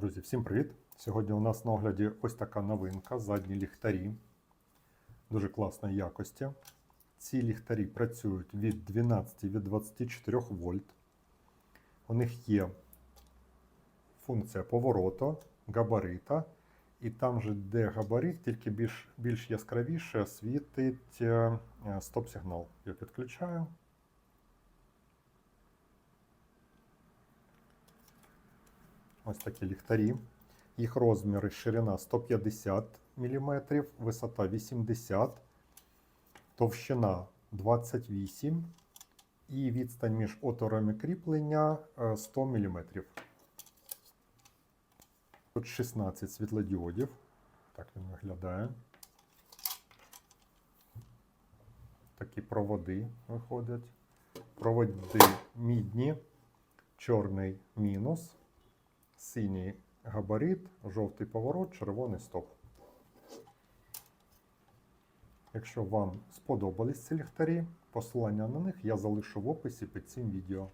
Друзі, всім привіт! Сьогодні у нас на огляді ось така новинка задні ліхтарі дуже класної якості. Ці ліхтарі працюють від 12 від 24 вольт. У них є функція повороту, габарита. І там же, де габарит, тільки більш, більш яскравіше світить е, е, стоп-сигнал. Я підключаю. Ось такі ліхтарі. Їх розміри ширина 150 мм, висота 80 товщина 28 і відстань між отворами кріплення е, 100 мм. Тут 16 світлодіодів. Так він виглядає. Такі проводи виходять. Проводи мідні, чорний мінус, синій габарит, жовтий поворот, червоний стоп. Якщо вам сподобались ці ліхтарі, посилання на них я залишу в описі під цим відео.